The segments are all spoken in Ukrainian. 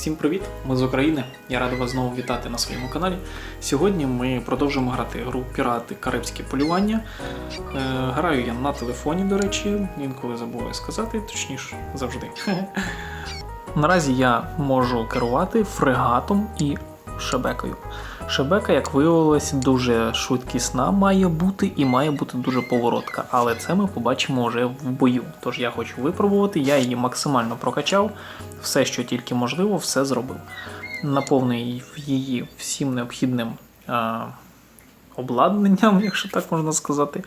Всім привіт! Ми з України. Я радий вас знову вітати на своєму каналі. Сьогодні ми продовжуємо грати гру Пірати Карибське полювання. Е, граю я на телефоні, до речі, інколи забуваю сказати, точніше, завжди. Наразі я можу керувати фрегатом і шебекою. Шебека, як виявилось, дуже швидкісна має бути і має бути дуже поворотка, але це ми побачимо вже в бою. Тож я хочу випробувати, я її максимально прокачав, все, що тільки можливо, все зробив. Наповнив її всім необхідним е, обладнанням, якщо так можна сказати.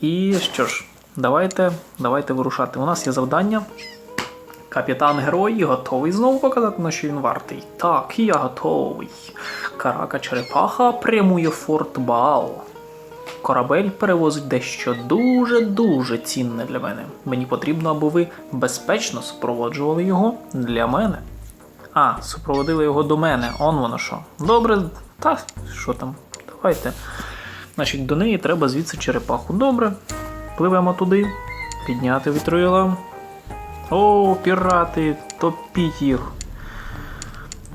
І що ж, давайте, давайте вирушати. У нас є завдання. Капітан герой готовий знову показати, на що він вартий. Так, я готовий. Карака черепаха прямує Форт Баал. Корабель перевозить дещо дуже-дуже цінне для мене. Мені потрібно, аби ви безпечно супроводжували його для мене. А, супроводили його до мене, он воно що. Добре, та що там, давайте. Значить, до неї треба звідси черепаху. Добре. Пливемо туди, підняти вітруїла. О, пірати, топіть їх.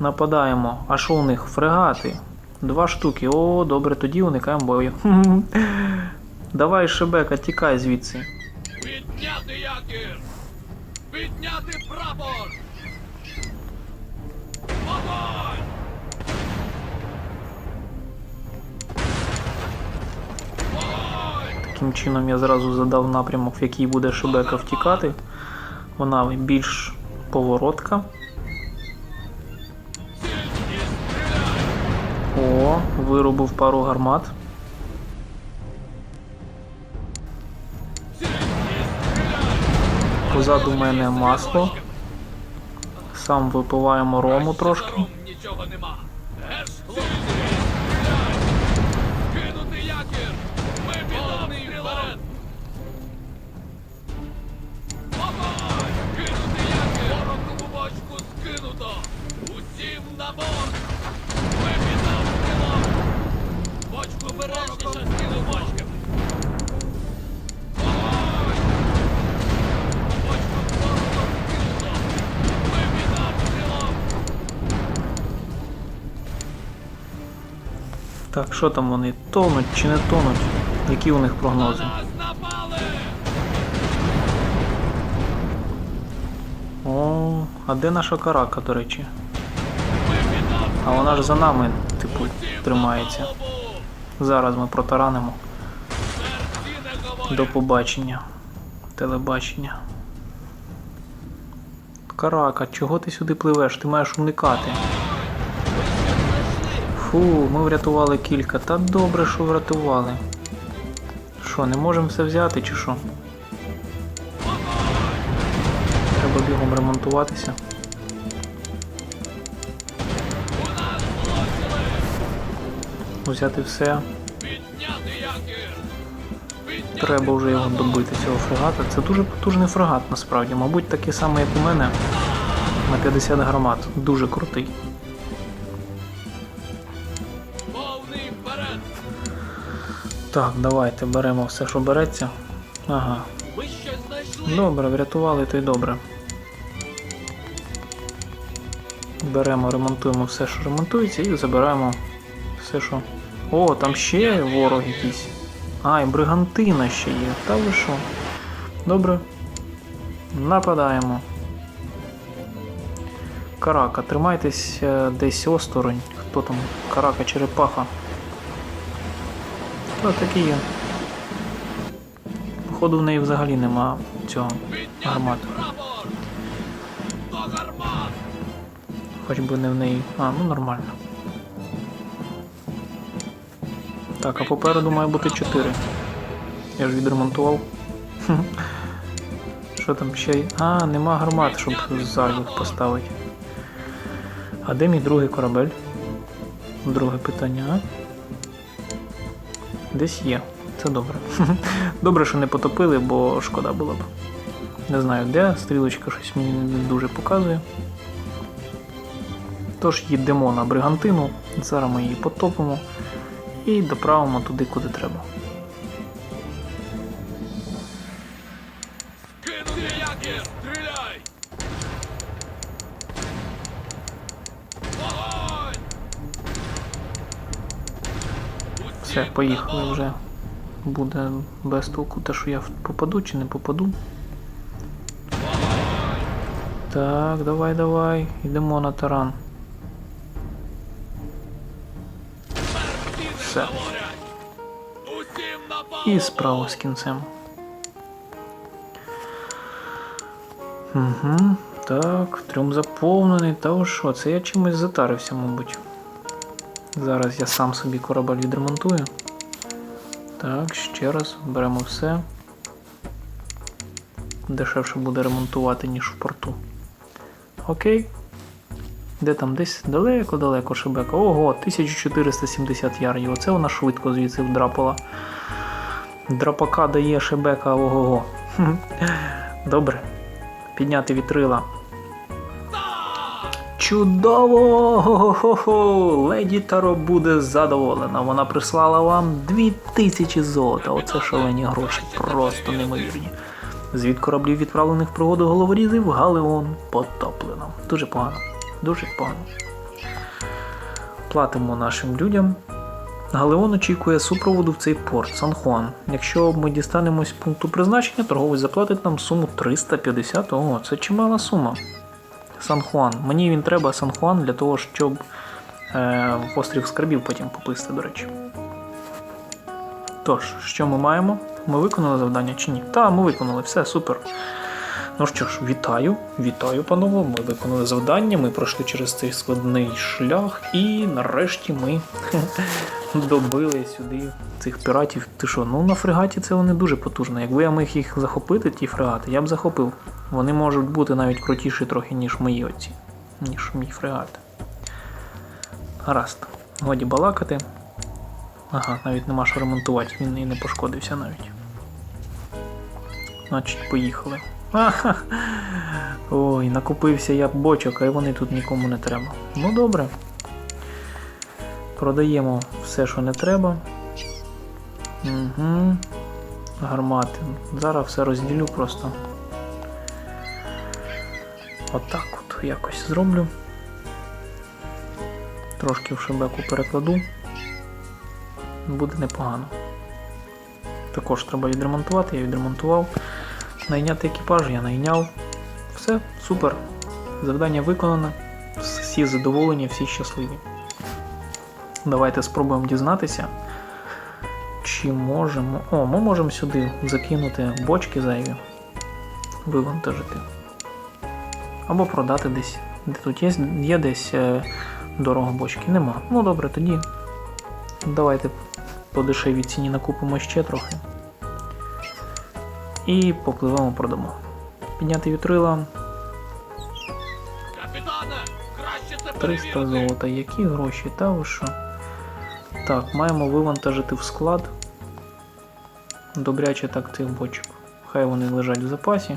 Нападаємо. А що у них? Фрегати. Два штуки. О, добре, тоді уникаємо бою. Давай, Шебека, тікай звідси. Підняти якір! Підняти прапор! Вогонь! Таким чином я зразу задав напрямок, в який буде Шебека втікати. Вона більш поворотка. О, вирубив пару гармат. Позаду мене масло. Сам випиваємо рому трошки. Так, що там вони? Тонуть чи не тонуть? Які у них прогнози? О, а де наша карака, до речі? А вона ж за нами, типу, тримається. Зараз ми протаранимо. До побачення. Телебачення. Карака, чого ти сюди пливеш? Ти маєш уникати. Фу, ми врятували кілька. Та добре, що врятували. Що, не можемо все взяти чи що? Треба бігом ремонтуватися. Взяти все. Треба вже його добити, цього фрегата. Це дуже потужний фрегат насправді. Мабуть, такий самий, як у мене. На 50 гармат. Дуже крутий. Так, давайте беремо все, що береться. Ага. Добре, врятували, то й добре. Беремо, ремонтуємо все, що ремонтується, і забираємо все, що. О, там ще ворог якийсь. А, і бригантина ще є. Та ви що? Добре. Нападаємо. Карака, тримайтесь е, десь осторонь. Хто там? Карака, черепаха. Хто такі є? Походу в неї взагалі нема цього Підняти гармати. прапор! До гармат! Хоч би не в неї. А, ну нормально. Так, а попереду має бути 4. Я ж відремонтував. Що там ще? й- А, нема гармат, щоб зайвих поставити. А де мій другий корабель? Друге питання, а? Десь є. Це добре. Добре, що не потопили, бо шкода було б. Не знаю де, стрілочка щось мені не дуже показує. Тож їдемо на бригантину, зараз ми її потопимо і доправимо туди, куди треба. Все, поїхали вже. Буде без толку те, що я попаду чи не попаду. Так, давай, давай. Йдемо на таран. Все. І справа з кінцем. Угу. Так, трьом заповнений. Та що, це я чимось затарився, мабуть. Зараз я сам собі корабель відремонтую. Так, ще раз беремо все. Дешевше буде ремонтувати, ніж в порту. Окей. Де там десь далеко-далеко Шебека. Ого, 1470 ярдів. Оце вона швидко звідси вдрапала. Драпака дає Шебека ого-го. Добре. Підняти вітрила. Чудово! Хо-хо-хо! Леді Таро буде задоволена. Вона прислала вам 2000 золота. Оце шалені гроші, просто неймовірні. Звід кораблів відправлених в пригоду головорізів Галеон потоплено. Дуже погано. Дуже погано. Платимо нашим людям. Галеон очікує супроводу в цей порт Сан-Хуан. Якщо ми дістанемось пункту призначення, торговець заплатить нам суму 350. Ого, це чимала сума. Сан-Хуан. Мені він треба Сан-Хуан для того, щоб е, острів скарбів потім поплисти, до речі. Тож, що ми маємо? Ми виконали завдання чи ні? Та, ми виконали, все, супер. Ну що ж, вітаю, вітаю, панове. Ми виконали завдання, ми пройшли через цей складний шлях, і нарешті ми добили сюди цих піратів. Ти що, ну на фрегаті це вони дуже потужно. Якби я міг їх захопити, ті фрегати, я б захопив. Вони можуть бути навіть крутіші трохи, ніж мої оці, ніж мій фрегат. Гаразд, годі балакати. Ага, навіть нема що ремонтувати, він і не пошкодився навіть. Значить, поїхали. Ой, накупився я бочок, а вони тут нікому не треба. Ну добре. Продаємо все, що не треба. Угу. Гармати. Зараз все розділю просто. Отак от якось зроблю. Трошки в шебеку перекладу. Буде непогано. Також треба відремонтувати, я відремонтував. Найняти екіпаж я найняв. Все, супер. Завдання виконано. Всі задоволені, всі щасливі. Давайте спробуємо дізнатися, чи можемо. О, ми можемо сюди закинути бочки зайві, вивантажити. Або продати десь. Де тут є, є десь е, дорого бочки? Нема. Ну добре, тоді. Давайте по дешевій ціні накупимо ще трохи. І попливемо продамо. Підняти вітрила Капітане, краще це 300 золота. Які гроші? Та ви що? Так, маємо вивантажити в склад. Добряче так цих бочок. Хай вони лежать в запасі.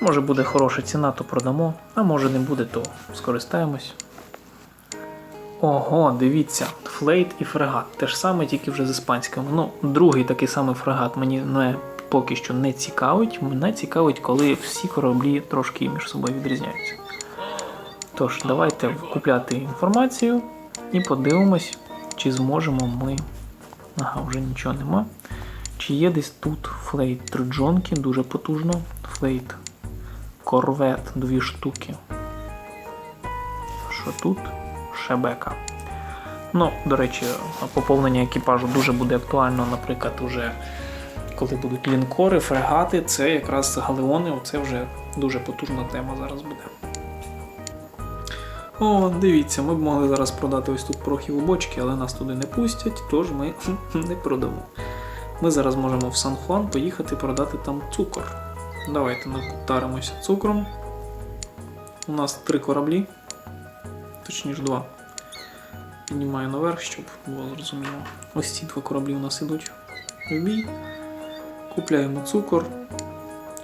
Може буде хороша ціна, то продамо, а може не буде, то скористаємось. Ого, дивіться, флейт і фрегат. Те ж саме, тільки вже з іспанським. Ну, другий такий самий фрегат мені не, поки що не цікавить. Мене цікавить, коли всі кораблі трошки між собою відрізняються. Тож, давайте купляти інформацію і подивимось, чи зможемо ми. Ага, вже нічого нема. Чи є десь тут флейт триджонки, дуже потужно. Флейт корвет, дві штуки. Що тут? Шебека. Ну, до речі, поповнення екіпажу дуже буде актуально, наприклад, уже коли будуть лінкори, фрегати, це якраз галеони, це вже дуже потужна тема зараз буде. О, дивіться, ми б могли зараз продати ось тут порохів у бочки, але нас туди не пустять, тож ми не продамо. Ми зараз можемо в Сан-Хуан поїхати продати там цукор. Давайте накутаримося цукром. У нас три кораблі, точніше два. Піднімаю наверх, щоб було зрозуміло. Ось ці два кораблі у нас ідуть в бій. Купляємо цукор.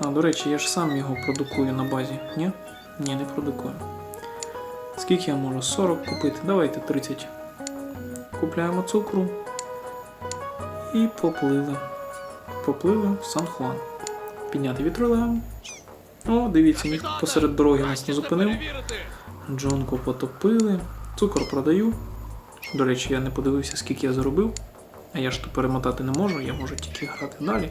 А, до речі, я ж сам його продукую на базі. Ні? Ні, не продукую. Скільки я можу? 40 купити. Давайте 30. Купляємо цукру. І поплили. Поплили в Сан-Хуан. Підняти вітрила. О, дивіться, ніхто посеред дороги нас не зупинив. Джонку потопили. Цукор продаю. До речі, я не подивився, скільки я заробив. А я ж то перемотати не можу, я можу тільки грати далі.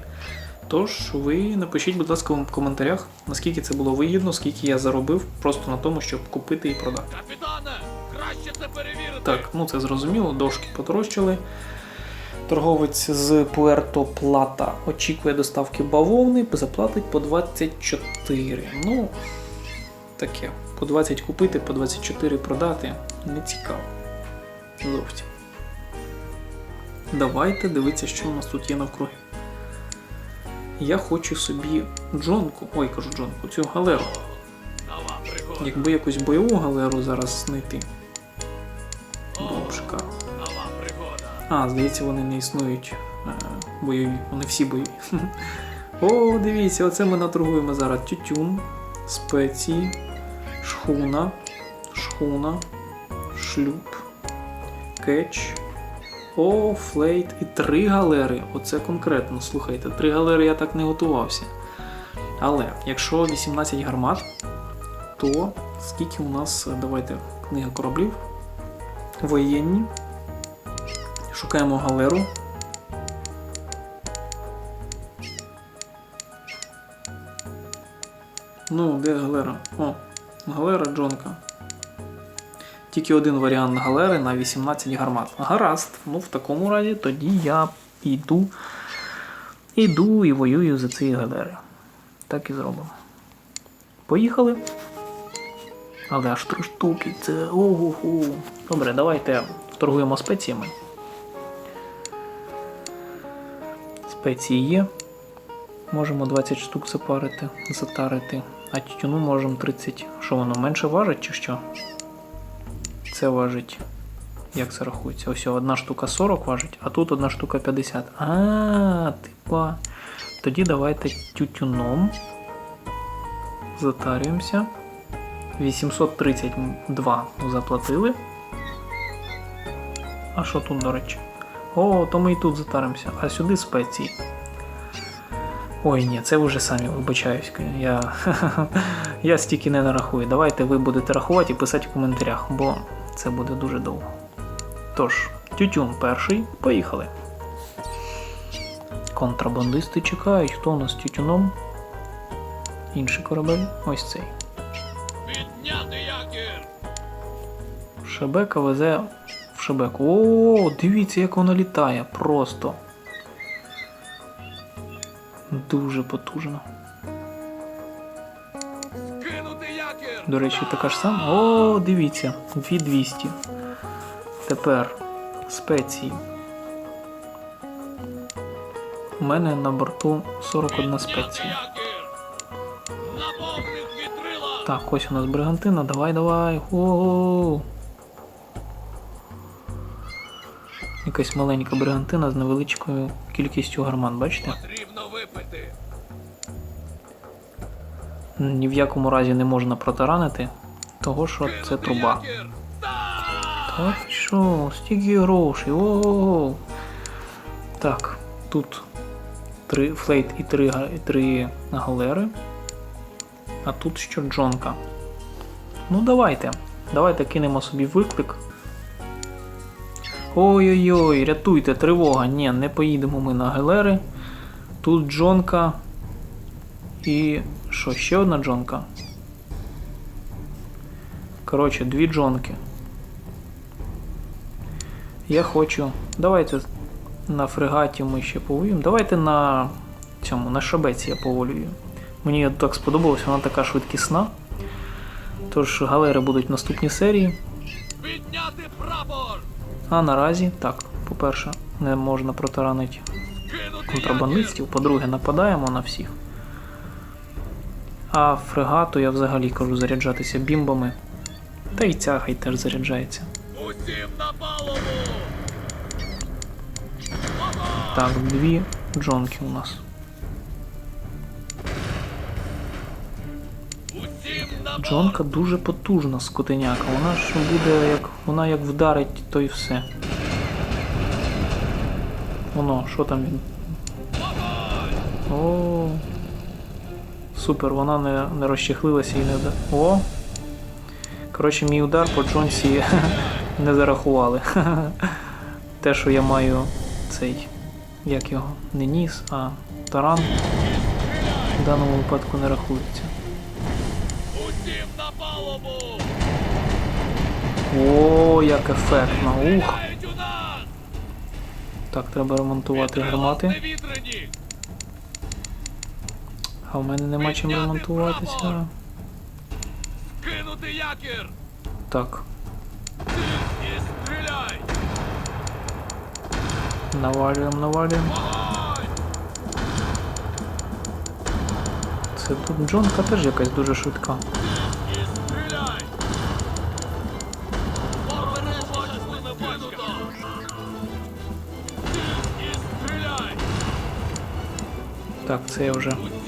Тож ви напишіть, будь ласка, в коментарях, наскільки це було вигідно, скільки я заробив просто на тому, щоб купити і продати. Капітане, краще це перевірити. Так, ну це зрозуміло, дошки потрощили. Торговець з Пуерто Плата очікує доставки бавовни, заплатить по 24. Ну, таке. По 20 купити, по 24 продати. Не цікаво. Зовсім. Давайте дивитися, що у нас тут є навкруги. Я хочу собі джонку, ой, кажу джонку, цю галеру. Якби якусь бойову галеру зараз знайти. Було. А, здається, вони не існують е, бойові. Вони всі бойові. О, дивіться, оце ми наторгуємо зараз тютюн, спеції, шхуна, шхуна, шлюб, кетч. О, флейт і три галери. Оце конкретно. Слухайте, три галери я так не готувався. Але якщо 18 гармат, то скільки у нас, е, давайте, книга кораблів, воєнні. Шукаємо галеру. Ну, де галера? О, галера Джонка. Тільки один варіант галери на 18 гармат. Гаразд. Ну, в такому разі тоді я йду. Іду і воюю за ці галери. Так і зробимо. Поїхали. Але аж три штуки. Це ого-го. Добре, давайте торгуємо спеціями. Спеції є. Можемо 20 штук запарити, затарити. А тютюну можемо 30. Що воно менше важить чи що? Це важить. Як це рахується? Ось одна штука 40 важить, а тут одна штука 50. А, типа. Тоді давайте тютюном. Затарюємося. 832 заплатили. А що тут, до речі? О, то ми і тут затаримося. А сюди спеції. Ой, ні, це вже самі вибачаюсь. Я, я стільки не нарахую. Давайте ви будете рахувати і писати в коментарях, бо це буде дуже довго. Тож, тютюн перший, поїхали. Контрабандисти чекають. Хто у нас тютюном? Інший корабель. Ось цей. Підняти якір. Шебека везе в Шебеку. О, дивіться, як вона літає. Просто. Дуже потужно. До речі, така ж сама. О, дивіться, 2200. Тепер спеції. У мене на борту 41 спеція. Так, ось у нас бригантина. Давай, давай. Ого. Якась маленька бригантина з невеличкою кількістю гармат, бачите? Ні в якому разі не можна протаранити, того що це труба. Так що, стільки грошей. О. Так, тут три флейт і три, і три галери. А тут що Джонка. Ну давайте. Давайте кинемо собі виклик. Ой-ой-ой, рятуйте, тривога. Ні, не поїдемо ми на галери. Тут Джонка. І. що, ще одна Джонка? Коротше, дві Джонки. Я хочу. Давайте на фрегаті ми ще повоюємо. Давайте на цьому, на шабеці я поволюю. Мені так сподобалось, вона така швидкісна. Тож галери будуть в наступній серії. Підняти прапор. А наразі, так, по-перше, не можна протаранити контрабандистів, по-друге, нападаємо на всіх. А фрегату я взагалі кажу заряджатися бімбами. Та й ця хай теж заряджається. Усім на палубу. Так, дві джонки у нас. Джонка дуже потужна скотиняка. Вона ж буде як. Вона як вдарить, то й все. Воно, що там він? О. Супер, вона не, не розчехлилася і не вда- О! Коротше, мій удар по Джонсі не зарахували. Те, що я маю цей, як його, не ніс, а таран, в даному випадку не рахується. Усім на палубу! О, як ефектно. Ух! Так, треба ремонтувати гармати. А в мене нема чим ремонтуватися. Кинути якір! Так, І стріляй! навалюємо, навалюємо. Це тут Джонка теж якась дуже швидка. Так, це я вже.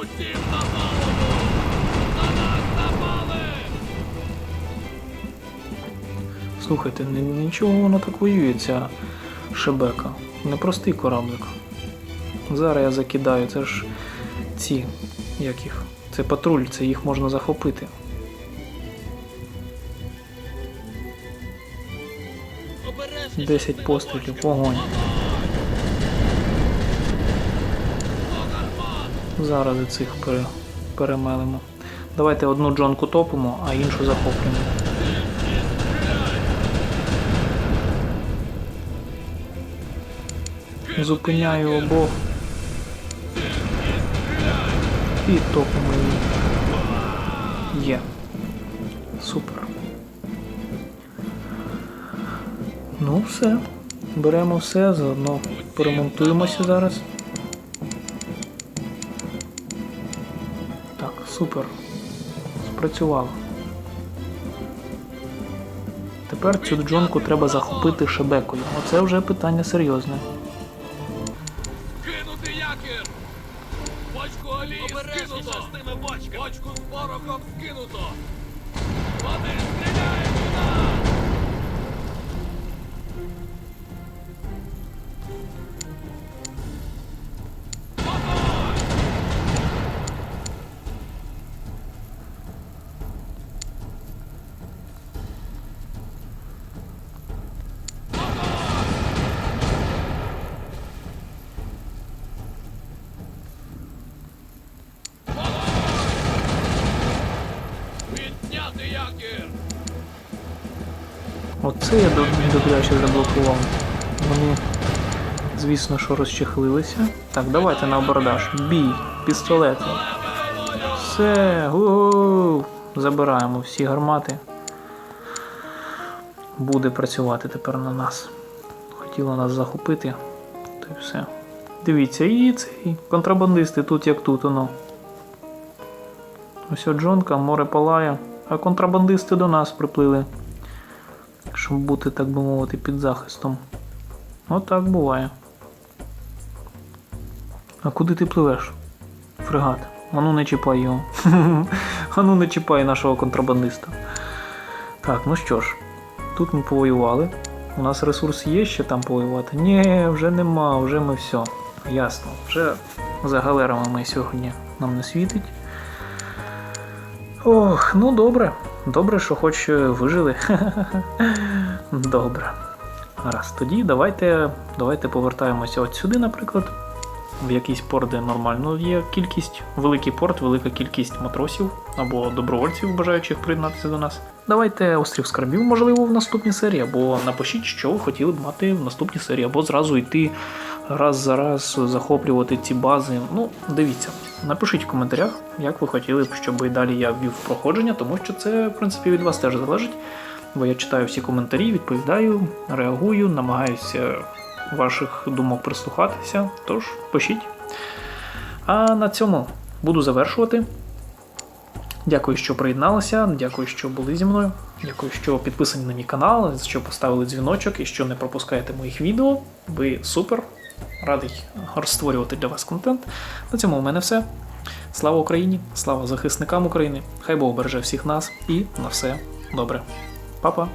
Усім на! Усім на нас напали! Слухайте, нічого воно так воює, ця шебека. Непростий кораблик. Зараз я закидаю, це ж ці, як їх? Це патруль, це їх можна захопити. 10 пострілів, вогонь. Зараз і цих пере, перемелимо. Давайте одну джонку топимо, а іншу захоплюємо. Зупиняю обох. І топимо її. Є. Супер. Ну, все. Беремо все, заодно поремонтуємося зараз. Супер. Спрацювало. Тепер цю джонку треба захопити шебекою. Оце вже питання серйозне. Оце я доб- добряче заблокував. Вони, звісно, що розчехлилися. Так, давайте на абордаж. Бій, пістолети. Все, гу Забираємо всі гармати. Буде працювати тепер на нас. Хотіла нас захопити. То й все. Дивіться, і цей контрабандисти тут як тут воно. Ось Джонка, море палає, а контрабандисти до нас приплили щоб бути, так би мовити, під захистом. Отак буває. А куди ти пливеш? Фрегат. Ану не чіпай його. Ану не чіпай нашого контрабандиста. Так, ну що ж, тут ми повоювали. У нас ресурс є ще там повоювати? Ні, вже нема, вже ми все. Ясно. Вже за галерами ми сьогодні нам не світить. Ох, ну добре. Добре, що хоч е, вижили. Добре. Раз, тоді давайте, давайте повертаємося от сюди, наприклад. В якийсь порт, де нормально є кількість, великий порт, велика кількість матросів або добровольців, бажаючих приєднатися до нас. Давайте острів скарбів, можливо, в наступній серії, або напишіть, що ви хотіли б мати в наступній серії, або зразу йти раз за раз захоплювати ці бази. Ну, дивіться, напишіть в коментарях, як ви хотіли б, щоб і далі я ввів проходження, тому що це, в принципі, від вас теж залежить. Бо я читаю всі коментарі, відповідаю, реагую, намагаюся ваших думок прислухатися. Тож пишіть. А на цьому буду завершувати. Дякую, що приєдналися. Дякую, що були зі мною. Дякую, що підписані на мій канал, що поставили дзвіночок і що не пропускаєте моїх відео. Ви супер. Радий розтворювати для вас контент. На цьому в мене все. Слава Україні! Слава захисникам України! Хай Бог береже всіх нас і на все добре. Па-па!